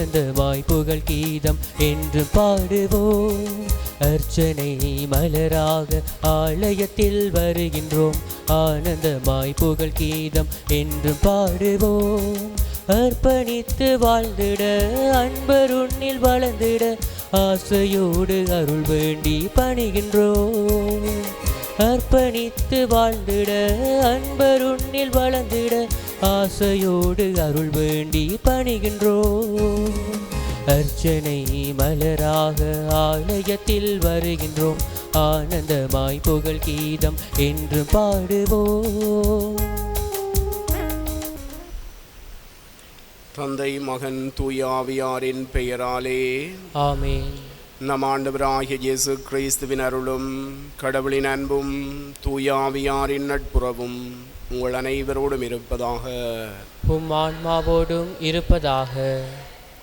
வருகின்றோம் ஆனந்தமாய் புகழ் கீதம் என்று பாடுவோம். அர்ச்சனை மலராக ஆலயத்தில் வருகின்றோம். ஆனந்தமாய் புகழ் கீதம் என்று பாடுவோம். அர்ப்பணித்து வாழ்ந்திட அன்பருண்ணில் வளர்ந்திட ஆசையோடு அருள் வேண்டி பணிகின்றோம். அர்ப்பணித்து வாழ்ந்திட அன்பருண்ணில் வளர்ந்திட ஆசையோடு அருள் வேண்டி பணிகின்றோம். அர்ச்சனை மலராக ஆலயத்தில் வருகின்றோம். ஆனந்தமாய் புகழ் கீதம் என்று பாடுவோம். தந்தை மகன் தூய ஆவியாரின் பெயராலே ஆமென். நம் ஆண்டவராகிய இயேசு கிறிஸ்துவின் அருளும் கடவுளின் அன்பும் தூய ஆவியாரின் நட்புறவும். உங்கள் அனைவரோடும் இருப்பதாக உம் ஆன்மாவோடும் இருப்பதாக.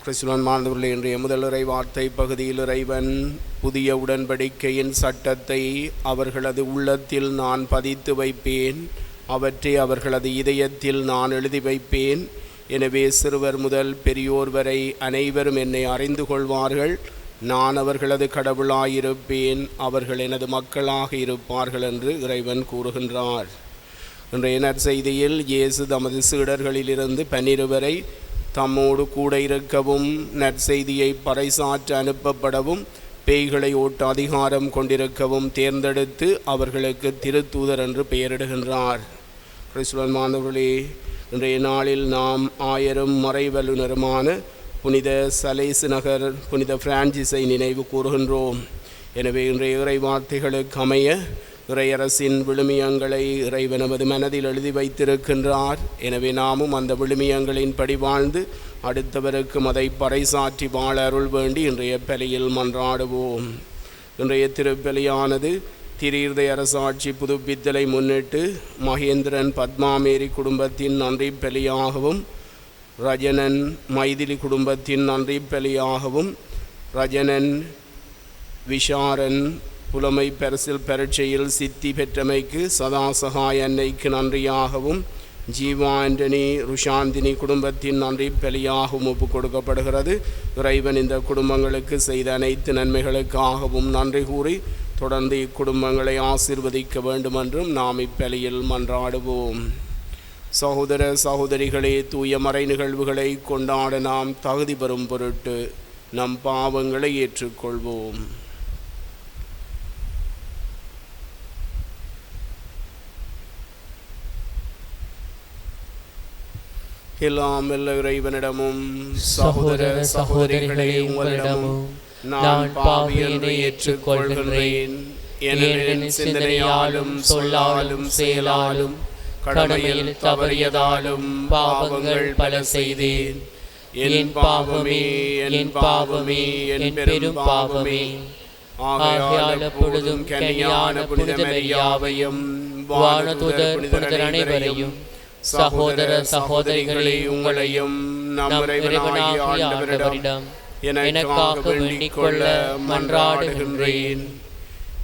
கிறிஸ்துவன் மாணவர்களே இன்றைய முதலுரை வார்த்தை பகுதியில் இறைவன் புதிய உடன்படிக்கையின் சட்டத்தை அவர்களது உள்ளத்தில் நான் பதித்து வைப்பேன். அவற்றை அவர்களது இதயத்தில் நான் எழுதி வைப்பேன். எனவே சிறுவர் முதல் பெரியோர் வரை அனைவரும் என்னை அறிந்து கொள்வார்கள். நான் அவர்களது கடவுளாயிருப்பேன். அவர்கள் எனது மக்களாக இருப்பார்கள் என்று இறைவன் கூறுகின்றார். இன்றைய நற்செய்தியில் இயேசு தமது சீடர்களிலிருந்து பன்னிருவரை தம்மோடு கூட இருக்கவும் நற்செய்தியை பறைசாற்ற அனுப்பப்படவும் பேய்களை ஓட்ட அதிகாரம் கொண்டிருக்கவும் தேர்ந்தெடுத்து அவர்களுக்கு திருத்தூதர் என்று பெயரிடுகின்றார். கிறிஸ்துவன் மாணவர்களே இன்றைய நாளில் நாம் ஆயரும் மறைவல்லுனருமான புனித சலேசு நகர் புனித பிரான்சிஸை நினைவு கூறுகின்றோம். எனவே இன்றைய இறை வார்த்தைகளுக்கு அமைய இறையரசின் விழுமியங்களை இறைவன் நமது மனதில் எழுதி வைத்திருக்கின்றார். எனவே நாமும் அந்த விழுமியங்களின்படி வாழ்ந்து அடுத்தவருக்கும் அதை பறைசாற்றி வாழ அருள் வேண்டி இன்றைய பலியில் மன்றாடுவோம். இன்றைய திருப்பலியானது திரீர்தை அரசாட்சி புதுப்பித்தலை முன்னிட்டு மகேந்திரன் பத்மாமேரி குடும்பத்தின் நன்றி பலியாகவும் ரஜனன் மைதிலி குடும்பத்தின் நன்றி பலியாகவும் ரஜனன் விஷாரன் புலமை பரிசில் பரீட்சையில் சித்தி பெற்றமைக்கு சதாசகாய் அன்னைக்கு நன்றியாகவும் ஜீவா ஆண்டனி ருஷாந்தினி குடும்பத்தின் நன்றி பலியாகவும் ஒப்பு கொடுக்கப்படுகிறது. இறைவன் இந்த குடும்பங்களுக்கு செய்த அனைத்து நன்மைகளுக்காகவும் நன்றி கூறி தொடர்ந்து இக்குடும்பங்களை ஆசிர்வதிக்க வேண்டுமென்றும் நாம் இப்பலியில் மன்றாடுவோம். சகோதர சகோதரிகளே தூய மறை நிகழ்வுகளை கொண்டாட நாம் தகுதி பெறும் பொருட்டு நம் பாவங்களை ஏற்றுக்கொள்வோம். எல்லாம் வல்ல இறைவனிடமும் சகோதர சகோதரிகளே உங்களிடமும் நான் பாவியனை ஏற்றுக்கொள்கின்றேன். ஏனெனில் சிந்தனையாலும் சொல்லாலும் செயலாலும் கடமையில் தவறியதாலும் பாவங்கள் பல செய்தேன். என் பாவமே என் பாவமே என் பெரும் பாவமே. ஆகையால் அப்பொழுதும் கன்னியான புனித மரியாவையும் வானதுதர் புனிதர் அனைவரையும் சகோதர சகோதரிகளே உங்களையும் ஆண்டவரிடம் எனக்காக வேண்டிக் கொள்ள மன்றாடுகின்றேன்.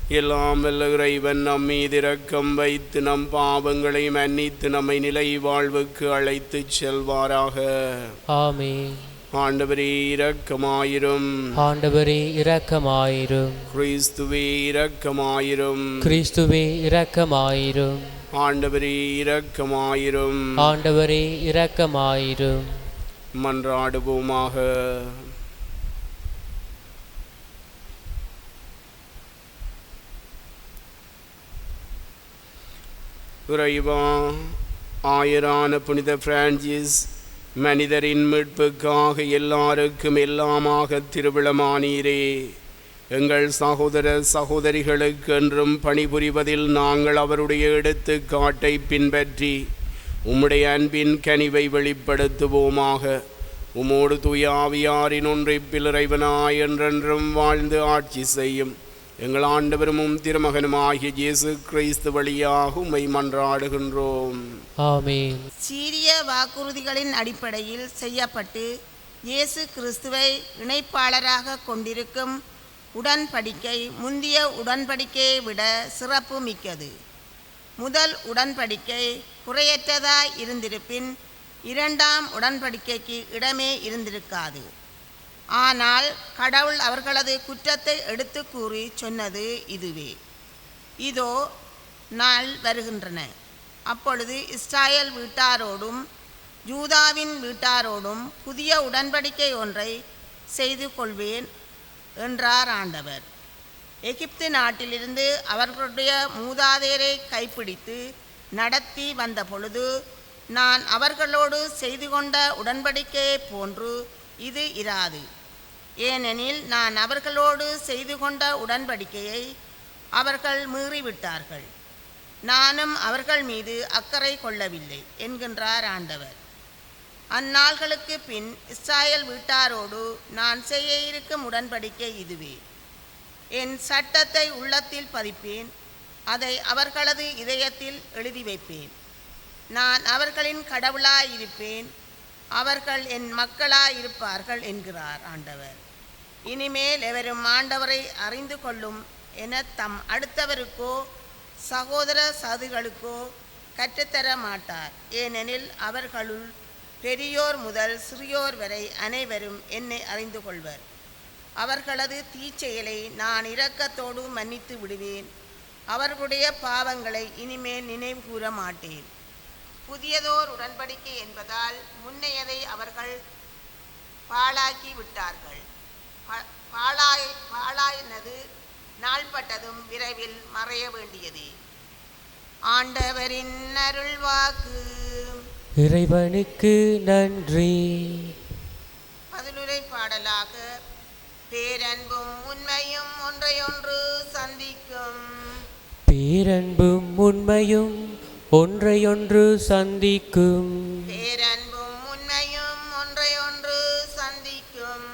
எல்லாம் வல்ல இறைவன் நம் மீது இரக்கம் வைத்து நம் பாவங்களை மன்னித்து நம்மை நிலை வாழ்வுக்கு அழைத்துச் செல்வாராக. ஆமென். ஆண்டவரே இரக்கமாயிரும். ஆண்டவரே இரக்கமாயிரும். கிறிஸ்துவே இரக்கமாயிரும். கிறிஸ்துவே இரக்கமாயிரும். ஆண்டவரே இரக்கமாயிரும். ஆண்டவரே இரக்கமாயிரும். மன்றாடுவோமாக. இறைவா ஆயரான புனித பிரான்சிஸ் மனிதரின் மீட்புக்காக எல்லாருக்கும் எல்லாமாக திருவிழமானீரே. எங்கள் சகோதர சகோதரிகளுக்கு என்றும் பணிபுரிவதில் நாங்கள் அவருடைய எடுத்துக்காட்டை பின்பற்றி உம்முடைய அன்பின் கனிவை வெளிப்படுத்துவோமாக. உமோடு தூய ஆவியாரின் ஒன்றைப்பில் இறைவனாய் என்றென்றும் வாழ்ந்து ஆட்சி செய்யும் எங்கள் ஆண்டவரும் திருமகனுமாகிய இயேசு கிறிஸ்து வழியாக உம்மை மன்றாடுகின்றோம். ஆமென். சீரிய வாக்குறுதிகளின் அடிப்படையில் செய்யப்பட்டு இயேசு கிறிஸ்துவை இணைப்பாளராக கொண்டிருக்கும் உடன்படிக்கை முந்திய உடன்படிக்கையை விட சிறப்பு மிக்கது. முதல் உடன்படிக்கை குறையற்றதாய் இருந்திருப்பின் இரண்டாம் உடன்படிக்கைக்கு இடமே இருந்திருக்காது. ஆனால் கடவுள் அவர்களது குற்றத்தை எடுத்து கூறி சொன்னது இதுவே. இதோ நாள் வருகின்றன. அப்பொழுது இஸ்ராயல் வீட்டாரோடும் ஜூதாவின் வீட்டாரோடும் புதிய உடன்படிக்கை ஒன்றை செய்து கொள்வேன் என்றார் ஆண்டவர். எகிப்து நாட்டிலிருந்து அவர்களுடைய மூதாதையரை கைப்பிடித்து நடத்தி வந்த பொழுது நான் அவர்களோடு செய்து கொண்ட உடன்படிக்கையை போன்று இது இராது. ஏனெனில் நான் அவர்களோடு செய்து கொண்ட உடன்படிக்கையை அவர்கள் மீறிவிட்டார்கள். நானும் அவர்கள் மீது அக்கறை கொள்ளவில்லை என்கின்றார் ஆண்டவர். அந்நாள்களுக்கு பின் இஸ்ராயல் வீட்டாரோடு நான் செய்ய இருக்கும் உடன்படிக்கை இதுவே. என் சட்டத்தை உள்ளத்தில் பதிப்பேன் அதை அவர்களது இதயத்தில் எழுதி வைப்பேன். நான் அவர்களின் கடவுளாயிருப்பேன் அவர்கள் என் மக்களாயிருப்பார்கள் என்கிறார் ஆண்டவர். இனிமேல் எவரும் ஆண்டவரை அறிந்து கொள்ளும் என தம் அடுத்தவருக்கோ சகோதர சதுகளுக்கோ கற்றுத்தர மாட்டார் ஏனெனில் அவர்களுள் பெரியோர் முதல் சிறியோர் வரை அனைவரும் என்னை அறிந்து கொள்வர். அவர்களது தீச்செயலை நான் இரக்கத்தோடு மன்னித்து விடுவேன். அவர்களுடைய பாவங்களை இனிமேல் நினைவு கூற மாட்டேன். புதியதோர் உடன்படிக்கை என்பதால் முன்னையதை அவர்கள் பாழாக்கி விட்டார்கள். பாழாய் பாழாயினது நாள்பட்டதும் விரைவில் மறைய வேண்டியதே. ஆண்டவரின் அருள்வாக்கு இறைவனுக்கு நன்றி. பதிலுரை பாடலாக பேரன்பும் உண்மையும் ஒன்றையொன்று சந்திக்கும். பேரன்பும் உண்மையும் ஒன்றையொன்று சந்திக்கும். பேரன்பும் உண்மையும் ஒன்றையொன்று சந்திக்கும்.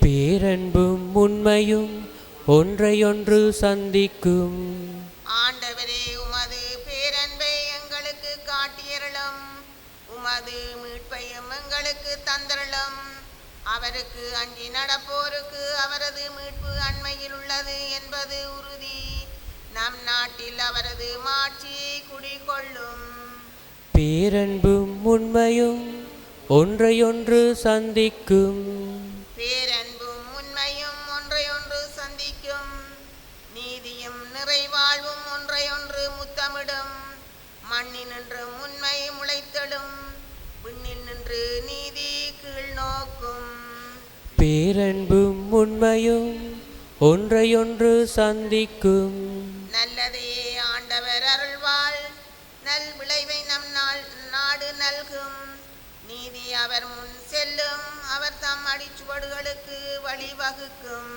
பேரன்பும் உண்மையும் ஒன்றையொன்று சந்திக்கும். உமது மீட்பையும் எங்களுக்கு தந்தருளும். அவருக்கு அஞ்சி நடப்போருக்கு அவரது மீட்பு அண்மையில் உள்ளது என்பது உறுதி. நம் நாட்டில் அவரது மாட்சியை குடிகொள்ளும். பேரன்பும் உண்மையும் ஒன்றையொன்று சந்திக்கும். பேரன்பும் உண்மையும் ஒன்றையொன்று சந்திக்கும். நீதியும் நிறைவாழ்வும் ஒன்றையொன்று முத்தமிடும். மண்ணில் நின்று உண்மை நின்று நீதி கீழ் நோக்கும். பேரன்பும் உண்மையும் ஒன்றையொன்று சந்திக்கும். நல்லதே ஆண்டவர் அருள்வாள். நல் விளைவை நம் நாள் நாடு நல்கும். நீதி அவர் முன் செல்லும். அவர் தம் அடிச்சுவடுகளுக்கு வழிவகுக்கும்.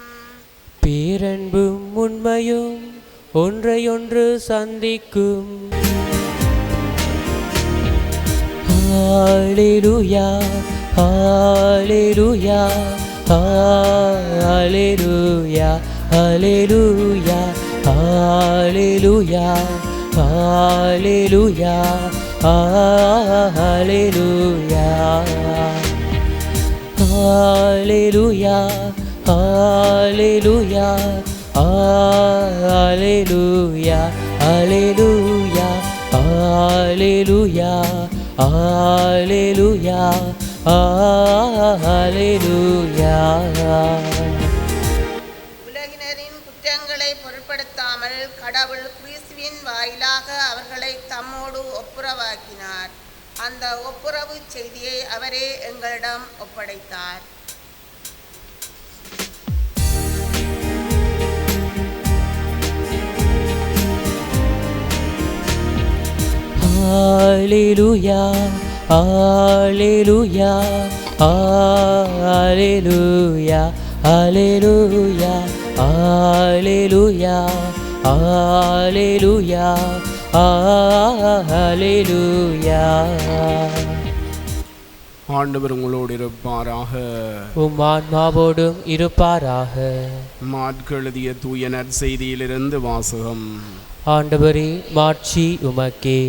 பேரன்பும் உண்மையும் ஒன்றையொன்று சந்திக்கும். ஹalleluya ஹalleluya ஹalleluya ஹalleluya ஹalleluya ஹalleluya ஹalleluya Hallelujah, Hallelujah, Hallelujah, Hallelujah, Hallelujah, Hallelujah, Hallelujah. உலகினரின் குற்றங்களை பொருட்படுத்தாமல் கடவுள் கிறிஸ்துவின் வாயிலாக அவர்களை தம்மோடு ஒப்புரவாக்கினார் அந்த ஒப்புரவு செய்தியை அவரே எங்களிடம் ஒப்படைத்தார் Hallelujah, Hallelujah, Hallelujah, Hallelujah, Hallelujah, Hallelujah, Hallelujah. ஆண்டவர் உங்களோடு இருப்பாராக உம் ஆன்மாவோடும் இருப்பாராக மாட்கெழுதிய தூய நற்செய்தியிலிருந்து வாசகம் ஆண்டவரே மாட்சி உமக்கே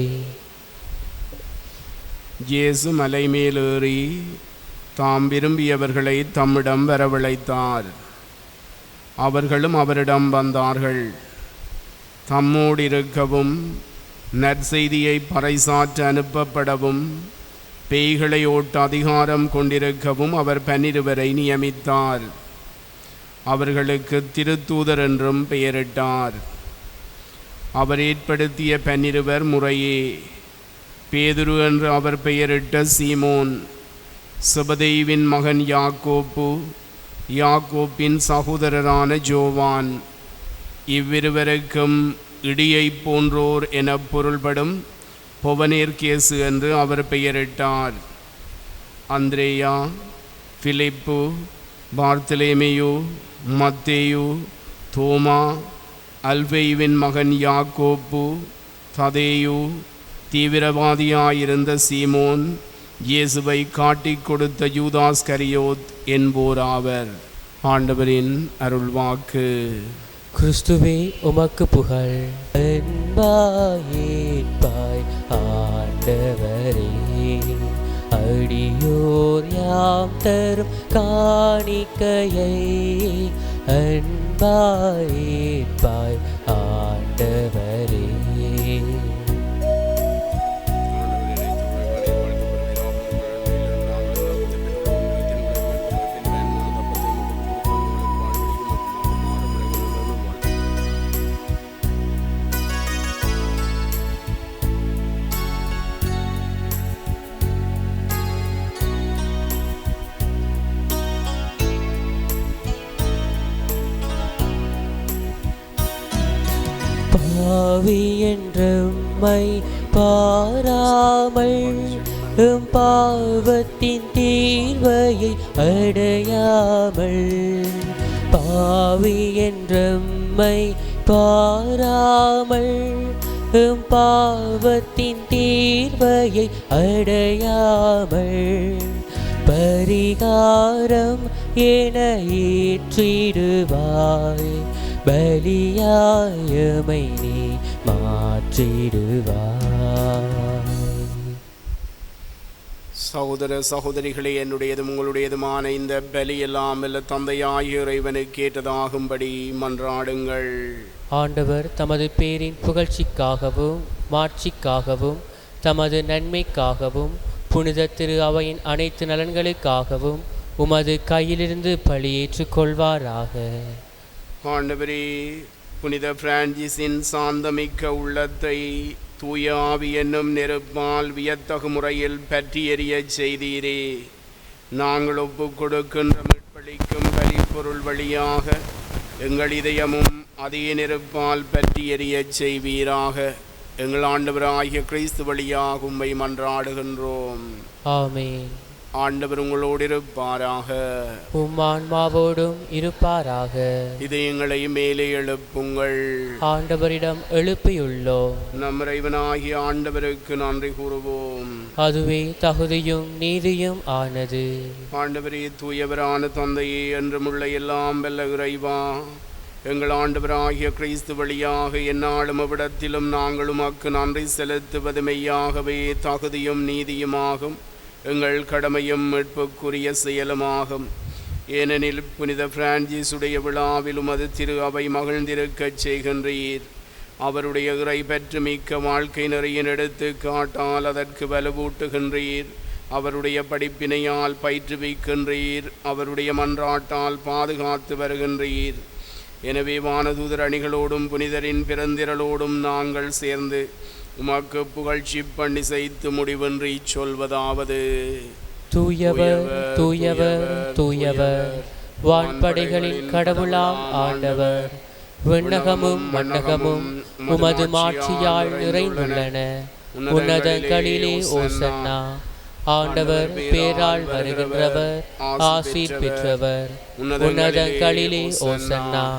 இயேசு மலை மேலேறி தாம் விரும்பியவர்களை தம்மிடம் வரவழைத்தார். அவர்களும் அவரிடம் வந்தார்கள். தம்மோடு இருக்கவும் நற்செய்தியை பறைசாற்ற அனுப்பப்படவும் பேய்களை ஓட்ட அதிகாரம் கொண்டிருக்கவும் அவர் பன்னிருவரை நியமித்தார். அவர்களுக்கு திருத்தூதர் என்றும் பெயரிட்டார். அவர் ஏற்படுத்திய பன்னிருவர் முறையே. பேதுரு என்று அவர் பெயரிட்ட சீமோன் சுபதேவின் மகன் யாக்கோப்பு யாக்கோப்பின் சகோதரரான ஜோவான். இவ்விருவருக்கும் இடியைப் போன்றோர் என பொருள்படும் பொவனேர்கேசு என்று அவர் பெயரிட்டார். அந்திரேயா பிலிப்பு பார்த்தலேமேயு மத்தேயு தோமா அல்பெய்வின் மகன் யாக்கோப்பு ததேயு தீவிரவாதியாயிருந்த சீமோன் இயேசுவை காட்டிக் கொடுத்த யூதாஸ் கரியோத் என்போர் ஆவர். ஆண்டவரின் அருள்வாக்கு. கிறிஸ்துவே உமக்கு புகழ். அன்பாயேற்பாய் ஆண்டவரே. அடியோர் யாம் தரும் காணிக்கையை. அன்பாயேற்பாய் ஆண்டவரே. என்றம்மை பாராமல் எம் பாவத்தின் தீர்வையை அடையாமல் பாவி என்றம்மை பாராமல் எம் பாவத்தின் தீர்வையை அடையாமல் பரிகாரம் என ஏற்றிடுவாய் பலியாயமை நீ மாற்றிடுவாய் சகோதர சகோதரிகளே என்னுடையதும் உங்களுடையதுமான இந்த பலியெல்லாம் இல்ல தந்தையாகிய இறைவனுக்கு கேட்டதாகும்படி மன்றாடுங்கள். ஆண்டவர் தமது பேரின் புகழ்ச்சிக்காகவும் மாட்சிக்காகவும் தமது நன்மைக்காகவும் புனித திரு அவையின் அனைத்து நலன்களுக்காகவும் உமது கையிலிருந்து பழியேற்றுக் கொள்வாராக ஆண்டவரே புனித பிரான்சிஸின் சாந்தமிக்க உள்ளத்தை தூய ஆவி என்னும் நெருப்பால் வியத்தகு முறையில் பற்றி செய்தீரே. நாங்கள் ஒப்பு கொடுக்கின்ற மீட்பளிக்கும் கலிப்பொருள் வழியாக எங்கள் இதயமும் அதே நெருப்பால் பற்றி செய்வீராக. எங்கள் ஆண்டவராகிய கிறிஸ்து வழியாக உம்மை மன்றாடுகின்றோம். ஆமே ஆண்டவர் உங்களோடு இருப்பாராக. உம் ஆன்மாவோடும் இருப்பாராக. இதயங்களை மேலே எழுப்புங்கள். ஆண்டவரிடம் எழுப்பியுள்ளோம். நம் இறைவனாகிய ஆண்டவருக்கு நன்றி கூறுவோம். அதுவே தகுதியும் நீதியும் ஆனது. ஆண்டவரே தூயவரான தந்தையே என்றுமுள்ள எல்லாம் வெல்ல இறைவா. எங்கள் ஆண்டவராகிய கிறிஸ்து வழியாக எந்நாளும் அவ்விடத்திலும் நாங்கள் உமக்கு நன்றி செலுத்துவது மெய்யாகவே தகுதியும் நீதியுமாகும். எங்கள் கடமையும் மீட்புக்குரிய செயலுமாகும். ஏனெனில் புனித பிரான்சிஸுடைய விழாவிலும் அது திரு அவை மகிழ்ந்திருக்கச் செய்கின்றீர். அவருடைய இறை பற்று மிக்க வாழ்க்கை நிறையின் எடுத்து காட்டால் அதற்கு வலுவூட்டுகின்றீர். அவருடைய படிப்பினையால் பயிற்றுவிக்கின்றீர். அவருடைய மன்றாட்டால் பாதுகாத்து வருகின்றீர். எனவே வானதூதர் அணிகளோடும் புனிதரின் பிறந்திரளோடும் நாங்கள் சேர்ந்து உமக்கு புகழ்ச்சி பண்ணி செய்து முடிவின்றி சொல்வதாவது. தூயவர் தூயவர் தூயவர் வான்படைகளின் கடவுளாம் ஆண்டவர். விண்ணகமும் மண்ணகமும் உமது மாட்சியால் நிறைந்துள்ளன. உன்னதங்களிலே ஓசன்னா. ஆண்டவர் பேரால் வருகின்றவர் ஆசீர் பெற்றவர். உன்னதங்களிலே ஓசன்னா.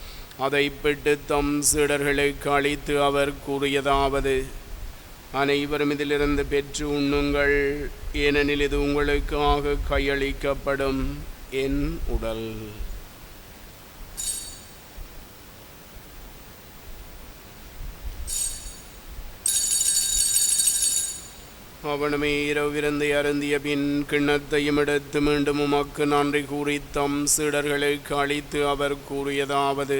அதை பெற்று தம் சீடர்களுக்கு அளித்து அவர் கூறியதாவது அனைவரும் இதிலிருந்து பெற்று உண்ணுங்கள் ஏனெனில் இது உங்களுக்காக கையளிக்கப்படும் என் உடல். அவனுமே இரவிருந்து அருந்திய பின் கிண்ணத்தையும் எடுத்து மீண்டும் உமக்கு நன்றி கூறி தம் சீடர்களுக்கு அளித்து அவர் கூறியதாவது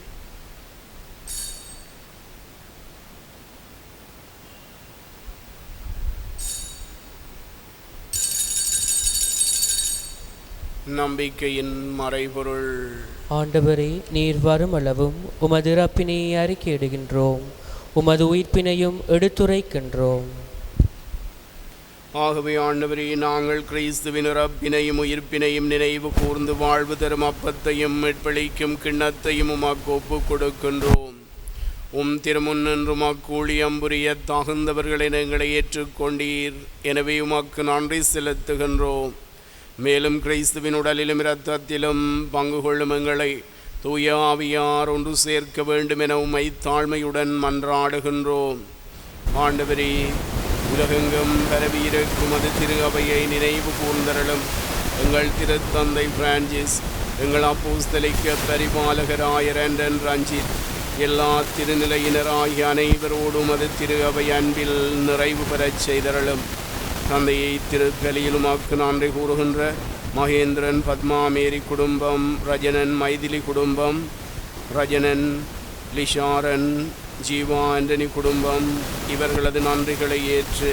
நம்பிக்கையின் மறைபொருள். ஆண்டவரே நீர் வரும் அளவும் உமது இறப்பினை அறிக்கையிடுகின்றோம். உமது உயிர்ப்பினையும் எடுத்துரைக்கின்றோம். ஆகவே ஆண்டவரே நாங்கள் கிறிஸ்துவின் இறப்பினையும் உயிர்ப்பினையும் நினைவு கூர்ந்து வாழ்வு தரும் அப்பத்தையும் மீட்பளிக்கும் கிண்ணத்தையும் உமக்கு ஒப்புக் கொடுக்கின்றோம். உம் திருமுன்னின்று உமக்கூழியம் புரிய தகுந்தவர்களை எங்களை ஏற்றுக்கொண்டீர். எனவே உமக்கு நன்றி செலுத்துகின்றோம். மேலும் கிறிஸ்துவின் உடலிலும் இரத்தத்திலும் பங்கு கொள்ளும் எங்களை தூய ஆவியார் ஒன்று சேர்க்க வேண்டும் என உம்மை தாழ்மையுடன் மன்றாடுகின்றோம். ஆண்டவரே உலகெங்கும் பரவியிருக்கும் அது திரு அவையை நினைவு கூர்ந்தரலும் எங்கள் திருத்தந்தை பிரான்சிஸ் எங்கள் அப்போஸ்தலிக்க பரிபாலகராய ரண்டன் ரஞ்சித் எல்லா திருநிலையினராகிய அனைவரோடும் அது திரு அவை அன்பில் நிறைவு பெறச் செய்தரலும் தந்தையை திருக்கலியிலுமாக்கு நன்றி கூறுகின்ற மகேந்திரன் பத்மா மேரி குடும்பம் ரஜனன் மைதிலி குடும்பம் ரஜனன் லிஷாரன் ஜீவா ஆண்டனி குடும்பம் இவர்களது நன்றிகளை ஏற்று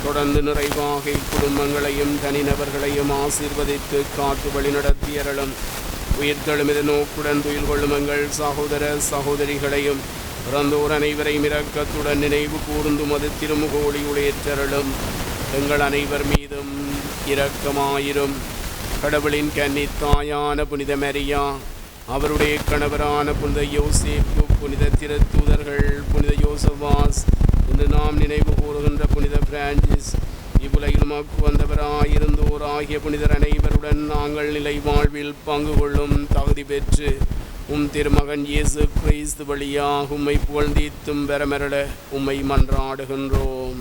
தொடர்ந்து நிறைவாக இக்குடும்பங்களையும் தனிநபர்களையும் ஆசீர்வதித்து காத்து வழிநடத்தியறலும் உயிர்த்தெழும் இது நோக்குடன் துயில் கொள்ளும் எங்கள் சகோதர சகோதரிகளையும் பிறந்தோர் அனைவரையும் இரக்கத்துடன் நினைவு கூர்ந்து மது திருமுகோழி உடையற்றருளும் எங்கள் அனைவர் மீதும் இரக்கமாயிரும். கடவுளின் கன்னி தாயான புனித மரியா அவருடைய கணவரான புனித யோசேப்பு புனித திருத்தூதர்கள் புனித யோசவாஸ் என்று நாம் நினைவு கூறுகின்ற புனித பிரான்சிஸ் இவ்வுலகில் மக்கு வந்தவராயிருந்தோர் ஆகிய புனிதர் அனைவருடன் நாங்கள் நிலை வாழ்வில் பங்கு கொள்ளும் தகுதி பெற்று உம் திருமகன் இயேசு கிறிஸ்து வழியாக உம்மை புகழ்ந்தீத்தும் பெறமரட உம்மை மன்றாடுகின்றோம்.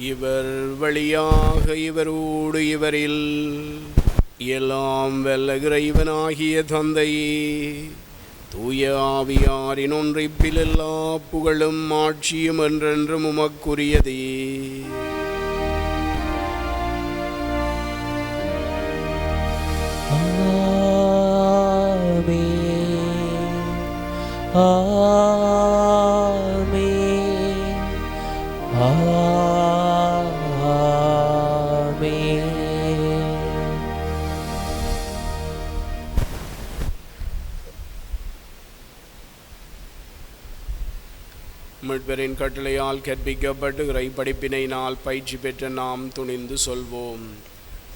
இவர் வழியாக இவரோடு இவரில் எல்லாம் வெல்லகிற இவனாகிய தந்தையே தூய ஆவியாரின் ஒன்றிப்பில் எல்லா புகழும் ஆட்சியும் என்றென்றும் உமக்குரியதே. கட்டளையால் கற்பிக்கப்பட்டு இறை படிப்பினையினால் பயிற்சி பெற்ற நாம் துணிந்து சொல்வோம்.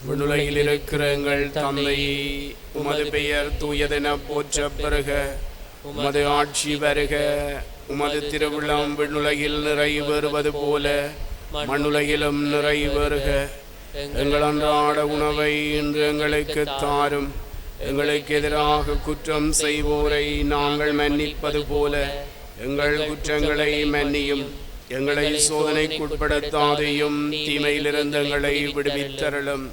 விண்ணுலகில் இருக்கிற எங்கள் தந்தையே உமது பெயர் தூயதென போற்ற பெருக உமது ஆட்சி வருக. உமது திருவிழம் விண்ணுலகில் நிறைவேறுவது போல மண்ணுலகிலும் நிறைவேறுக எங்கள் அன்றாட உணவை இன்று எங்களுக்கு தாரும். எங்களுக்கு எதிராக குற்றம் செய்வோரை நாங்கள் மன்னிப்பது போல எங்கள் குற்றங்களை மன்னியும். எங்களை சோதனைக்குட்படுத்தாதையும் தீமையிலிருந்து எங்களை விடுவித்தருளும்.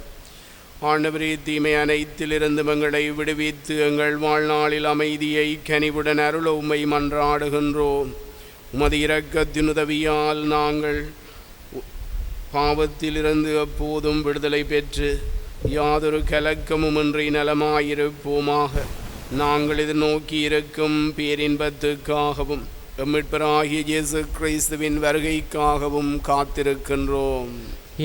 ஆண்டவரே தீமை அனைத்திலிருந்து எங்களை விடுவித்து எங்கள் வாழ்நாளில் அமைதியை கனிவுடன் அருள உம்மை மன்றாடுகின்றோம். உமது இரக்கத்தின் உதவியால் நாங்கள் பாவத்திலிருந்து எப்போதும் விடுதலை பெற்று யாதொரு கலக்கமுமின்றி நலமாயிருப்போமாக. நாங்கள் இது நோக்கி இருக்கும் பேரின்பத்துக்காகவும் எம்மிட்பராகிய இயேசு கிறிஸ்துவின் வருகைக்காகவும் காத்திருக்கின்றோம்.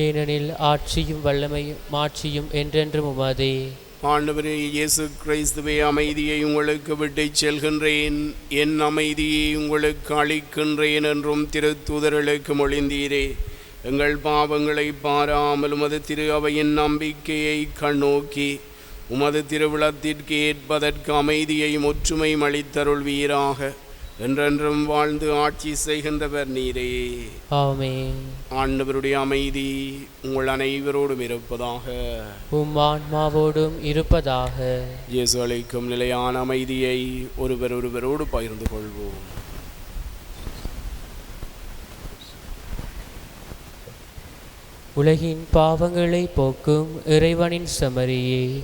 ஏனெனில் ஆட்சியும் வல்லமையும் மாட்சியும் என்றென்றும் உமதே. ஆண்டவரே இயேசு கிறிஸ்துவே அமைதியை உங்களுக்கு விட்டுச் செல்கின்றேன். என் அமைதியை உங்களுக்கு அளிக்கின்றேன் என்றும் திருத்தூதர்களுக்கு மொழிந்தீரே. எங்கள் பாவங்களை பாராமல் உமது திரு அவையின் நம்பிக்கையை கண்ணோக்கி உமது திருவிழத்திற்கு ஏற்பதற்கு அமைதியை ஒற்றுமை அளித்தருள்வீராக என்றென்றும் வாழ்ந்து ஆட்சி செய்கின்றவர் நீரே. ஆமென். ஆண்டவருடைய அமைதி உங்கள் அனைவரோடும் இருப்பதாக. உம் ஆன்மாவோடும் இருப்பதாக. இயேசு அளிக்கும் நிலையான அமைதியை ஒருவர் ஒருவரோடு பகிர்ந்து கொள்வோம். உலகின் பாவங்களை போக்கும் இறைவனின் சமரியே.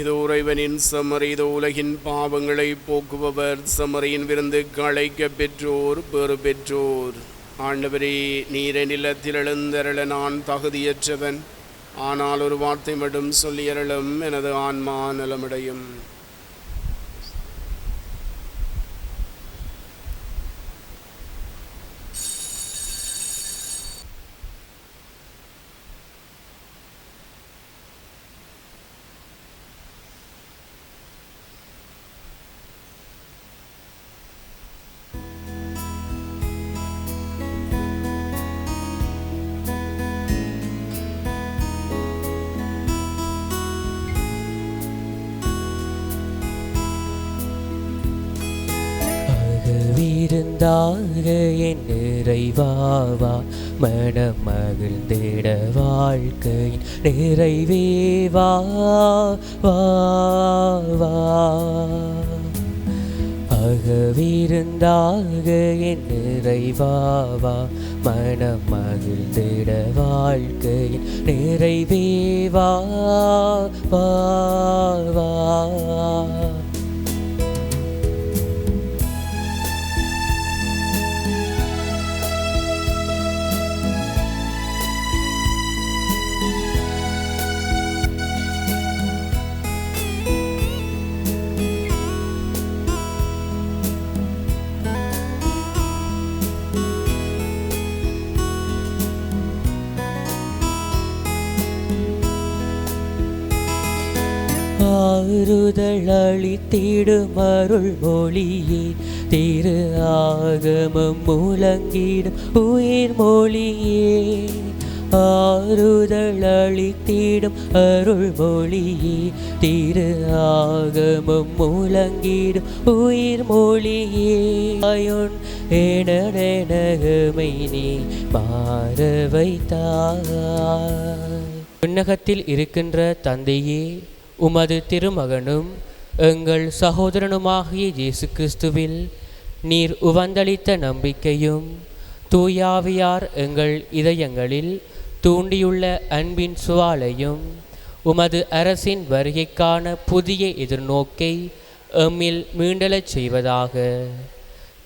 இதோ இறைவனின் சமரி இதோ உலகின் பாவங்களை போக்குபவர். சமரியின் விருந்து களைக்க பெற்றோர் பெறு பெற்றோர். ஆண்டவரே நீர நிலத்தில் எழுந்தருள நான் தகுதியற்றவன். ஆனால் ஒரு வார்த்தை மட்டும் சொல்லியறளும் எனது ஆன்மா நலமடையும். விருந்தாக என் நிறைவாவா? மனம் மகிழ்ந்திட வாழ்க்கையின் நிறைவேவா? வா வா. அகவிருந்தாக என் நிறைவாவா? மனம் மகிழ்ந்திட வாழ்க்கையின் நிறைவேவா? வா வா. ஆறுதல் அளித்திடும் அருள் மொழியே. திரு ஆகமம் முழங்கிடும் உயிர் மொழியே. ஆறுதல் அளித்திடும் அருள் மொழியே. திரு ஆகமம் முழங்கிடும் உயிர் மொழியே. அயுன் எனகமை நீ மாற வைத்தாய் உன்னகத்தில் இருக்கின்ற தந்தையே உமது திருமகனும் எங்கள் சகோதரனுமாகிய இயேசு கிறிஸ்துவில் நீர் உவந்தளித்த நம்பிக்கையும் தூயாவியார் எங்கள் இதயங்களில் தூண்டியுள்ள அன்பின் சுவாலையும் உமது அரசின் வருகைக்கான புதிய எதிர்நோக்கை எம்மில் மீண்டலச் செய்வதாக.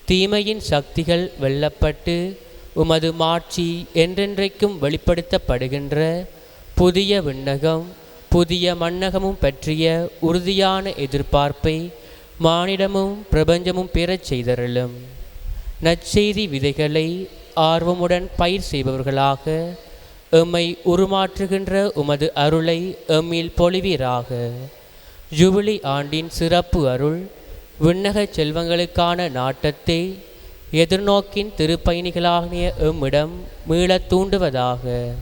தீமையின் சக்திகள் வெல்லப்பட்டு உமது மாட்சி என்றென்றைக்கும் வெளிப்படுத்தப்படுகின்ற புதிய விண்ணகம் புதிய மன்னகமும் பற்றிய உறுதியான எதிர்பார்ப்பை மானிடமும் பிரபஞ்சமும் பெறச் செய்தருளும். நற்செய்தி விதைகளை ஆர்வமுடன் பயிர் செய்பவர்களாக எம்மை உருமாற்றுகின்ற உமது அருளை எம்மில் பொழிவீராக. ஜூபிலி ஆண்டின் சிறப்பு அருள் விண்ணகச் செல்வங்களுக்கான நாட்டத்தை எதிர்நோக்கின் திருப்பயணிகளாகிய எம்மிடம் மீளத் தூண்டுவதாக.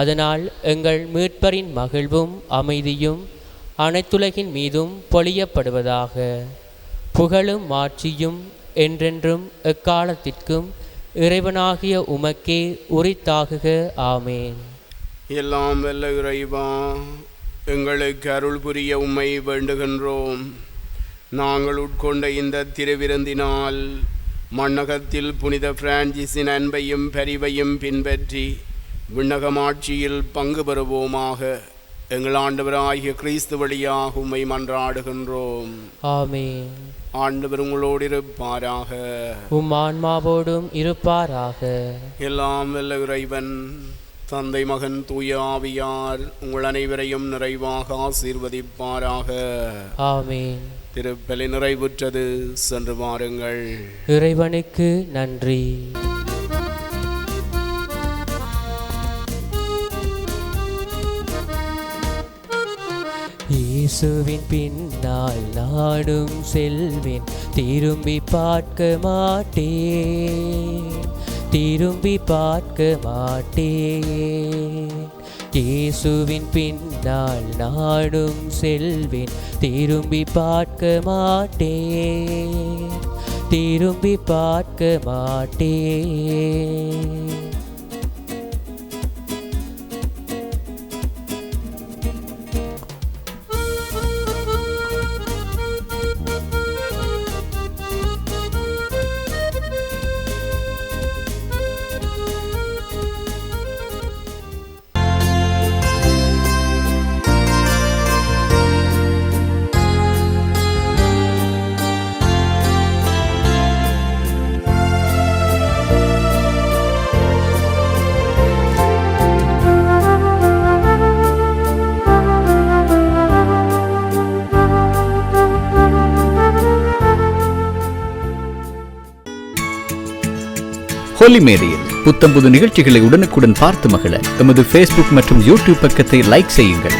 அதனால் எங்கள் மீட்பரின் மகிழ்வும் அமைதியும் அனைத்துலகின் மீதும் பொழியப்படுவதாக. புகழும் மாட்சியும் என்றென்றும் எக்காலத்திற்கும் இறைவனாகிய உமக்கே உரித்தாகுக. ஆமேன். எல்லாம் வெல்ல இறைவா எங்களுக்கு அருள் புரிய உம்மை வேண்டுகின்றோம். நாங்கள் உட்கொண்ட இந்த திருவிருந்தினால் மண்ணகத்தில் புனித பிரான்சிஸின் அன்பையும் பரிவையும் பின்பற்றி விண்ணகமாட்சியில் பங்கு பெறுவோமாக. எங்கள் ஆண்டவராகிய கிறிஸ்து வழியாக உம்மை மன்றாடுகின்றோம். ஆமென். ஆண்டவர் உங்களோடு இருப்பாராக. உம் ஆன்மாவோடும் இருப்பாராக. எல்லாம் வல்ல இறைவன் தந்தை மகன் தூய ஆவியார் உங்கள் அனைவரையும் நிறைவாக ஆசீர்வதிப்பாராக. ஆமென். திருப்பலி நிறைவுற்றது சென்று வாருங்கள். இறைவனுக்கு நன்றி. இயேசுவின் பின்னால் நாடும் செல்வேன். திரும்பி பார்க்க மாட்டேன். திரும்பி பார்க்க மாட்டேன். இயேசுவின் பின்னால் நாடும் செல்வேன். திரும்பி பார்க்க மாட்டேன். திரும்பி பார்க்க மாட்டேன். ஹோலி மேரியில் புத்தம்புது நிகழ்ச்சிகளை உடனுக்குடன் பார்த்து மகிழ எமது ஃபேஸ்புக் மற்றும் யூடியூப் பக்கத்தை லைக் செய்யுங்கள்.